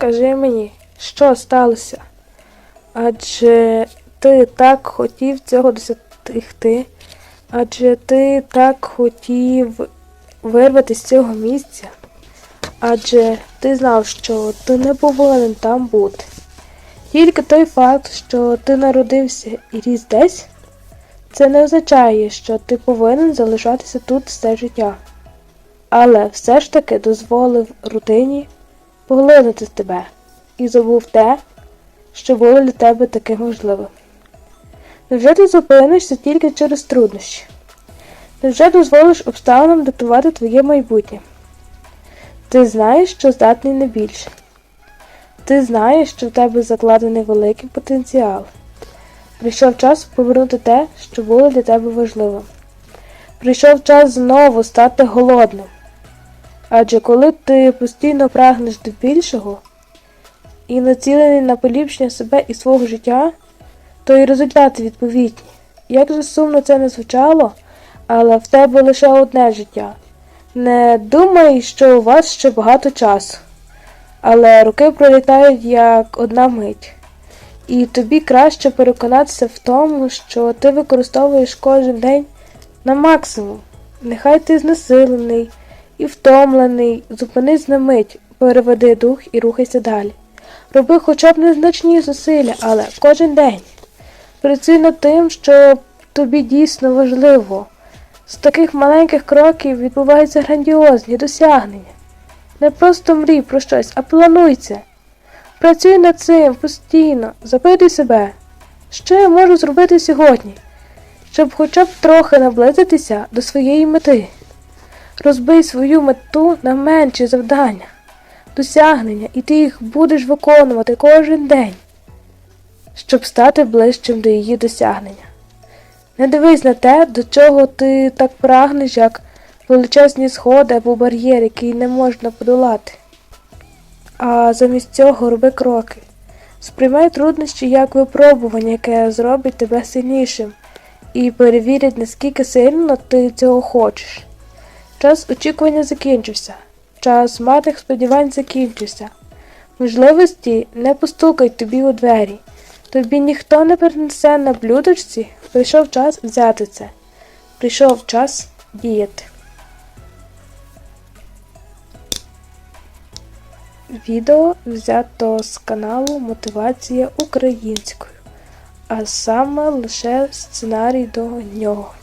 Скажи мені, що сталося? Адже ти так хотів цього досягти, адже ти так хотів вирвати з цього місця, адже ти знав, що ти не повинен там бути. Тільки той факт, що ти народився і ріс десь, це не означає, що ти повинен залишатися тут все життя. Але все ж таки дозволив рутині поглинути тебе і забув те, що було для тебе таким важливим. Невже ти зупинишся тільки через труднощі? Невже дозволиш обставинам диктувати твоє майбутнє? Ти знаєш, що здатний не більше. Ти знаєш, що в тебе закладений великий потенціал. Прийшов час повернути те, що було для тебе важливим. Прийшов час знову стати голодним. Адже коли ти постійно прагнеш до більшого і націлений на поліпшення себе і свого життя, то і результати відповідні. Як же сумно це не звучало, але в тебе лише одне життя. Не думай, що у вас ще багато часу, але роки пролітають як одна мить. І тобі краще переконатися в тому, що ти використовуєш кожен день на максимум. Нехай ти знесилений і втомлений, зупинись на мить, переведи дух і рухайся далі. Роби хоча б незначні зусилля, але кожен день. Працюй над тим, що тобі дійсно важливо. З таких маленьких кроків відбуваються грандіозні досягнення. Не просто мрій про щось, а плануй це. Працюй над цим постійно, запитуй себе, що я можу зробити сьогодні, щоб хоча б трохи наблизитися до своєї мети. Розбий свою мету на менші завдання, досягнення, і ти їх будеш виконувати кожен день, щоб стати ближчим до її досягнення. Не дивись на те, до чого ти так прагнеш, як величезні сходи або бар'єр, який не можна подолати. А замість цього роби кроки. Сприймай труднощі як випробування, яке зробить тебе сильнішим, і перевірить, наскільки сильно ти цього хочеш. Час очікування закінчився, час марних сподівань закінчився. Можливості не постукають тобі у двері. Тобі ніхто не принесе на блюдочці, прийшов час взяти це. Прийшов час діяти. Відео взято з каналу Мотивація українською, а саме лише сценарій до нього.